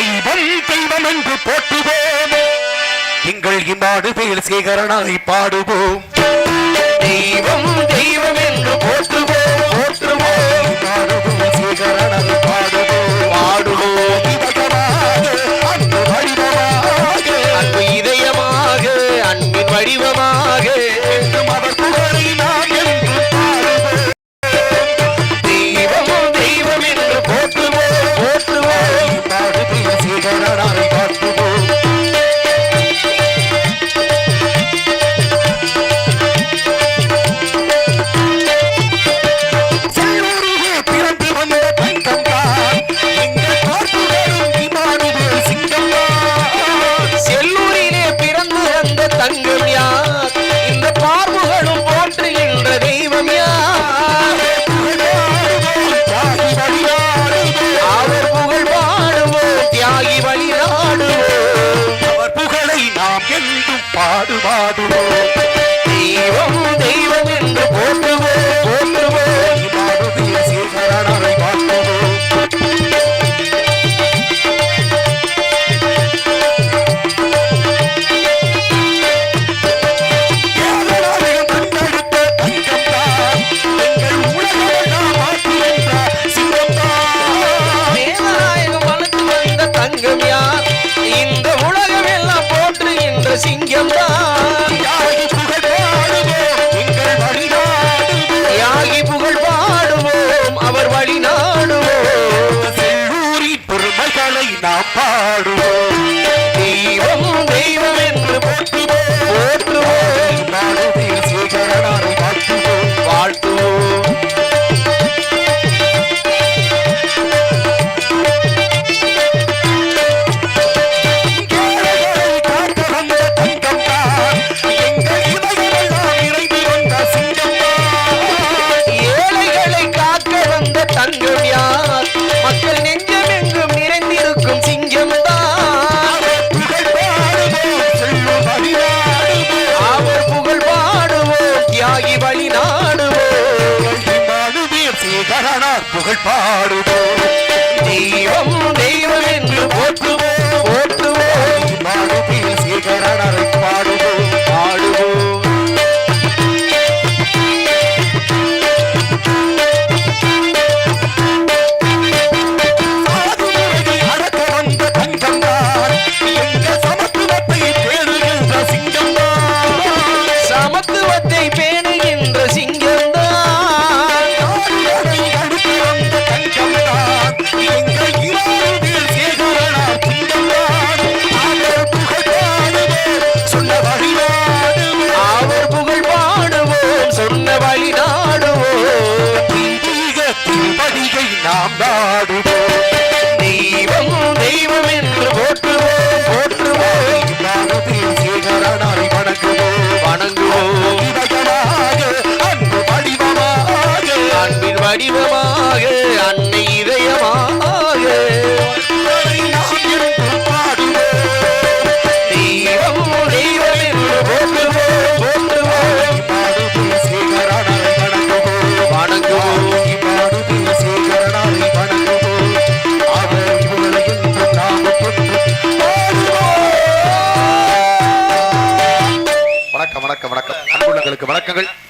தெய்வம் தெய்வம் என்று போற்றுவோம். எங்கள் இம்மாடு பேர் சேகரனாய் பாடுவோம். தெய்வம் தெய்வம் என்று பாடுவாடுவோம் நாங்கள் பாடுவோம் தெய்வம் கொண்டாடுவோம் அவர்களுக்கு வணக்கங்கள்.